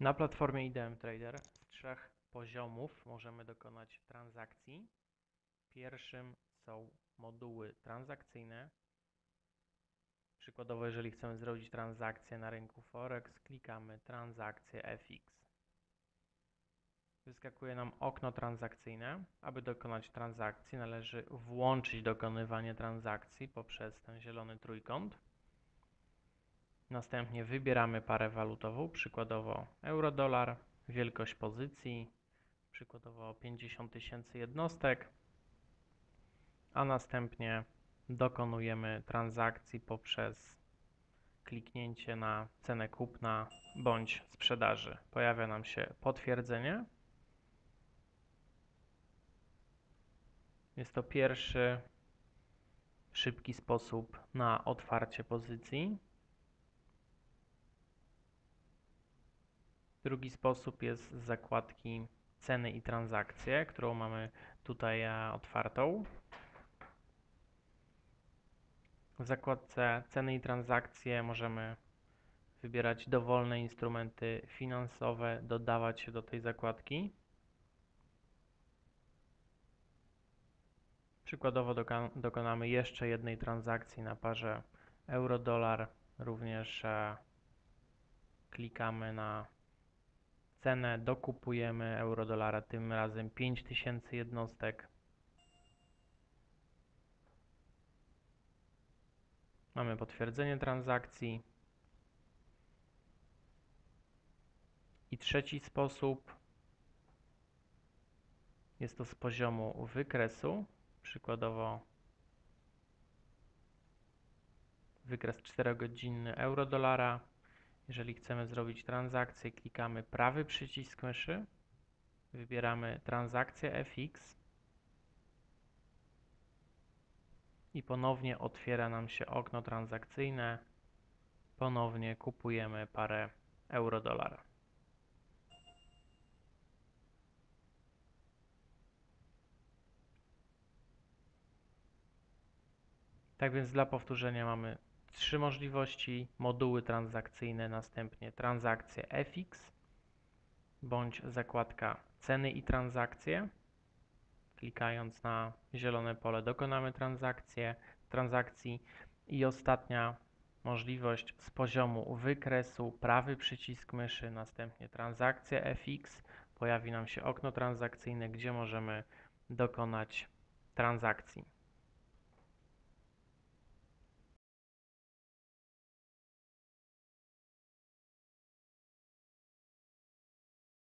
Na platformie IDM Trader z trzech poziomów możemy dokonać transakcji. Pierwszym są moduły transakcyjne. Przykładowo, jeżeli chcemy zrobić transakcję na rynku Forex, klikamy transakcję FX. Wyskakuje nam okno transakcyjne. Aby dokonać transakcji, należy włączyć dokonywanie transakcji poprzez ten zielony trójkąt. Następnie wybieramy parę walutową, przykładowo euro-dolar, wielkość pozycji, przykładowo 50 tysięcy jednostek, a następnie dokonujemy transakcji poprzez kliknięcie na cenę kupna bądź sprzedaży. Pojawia nam się potwierdzenie. Jest to pierwszy szybki sposób na otwarcie pozycji. Drugi sposób jest z zakładki ceny i transakcje, którą mamy tutaj e, otwartą. W zakładce ceny i transakcje możemy wybierać dowolne instrumenty finansowe, dodawać się do tej zakładki. Przykładowo dokonamy jeszcze jednej transakcji na parze euro-dolar. Również e, klikamy na cenę, dokupujemy euro-dolara, tym razem 5000 jednostek. Mamy potwierdzenie transakcji. I trzeci sposób jest to z poziomu wykresu. Przykładowo wykres 4-godzinny euro-dolara. Jeżeli chcemy zrobić transakcję, klikamy prawy przycisk myszy, wybieramy transakcję FX i ponownie otwiera nam się okno transakcyjne. Ponownie kupujemy parę euro-dolara. Tak więc dla powtórzenia mamy trzy możliwości: moduły transakcyjne, następnie transakcje FX bądź zakładka ceny i transakcje. Klikając na zielone pole dokonamy transakcję, transakcji i ostatnia możliwość z poziomu wykresu prawy przycisk myszy, następnie transakcje FX. Pojawi nam się okno transakcyjne, gdzie możemy dokonać transakcji.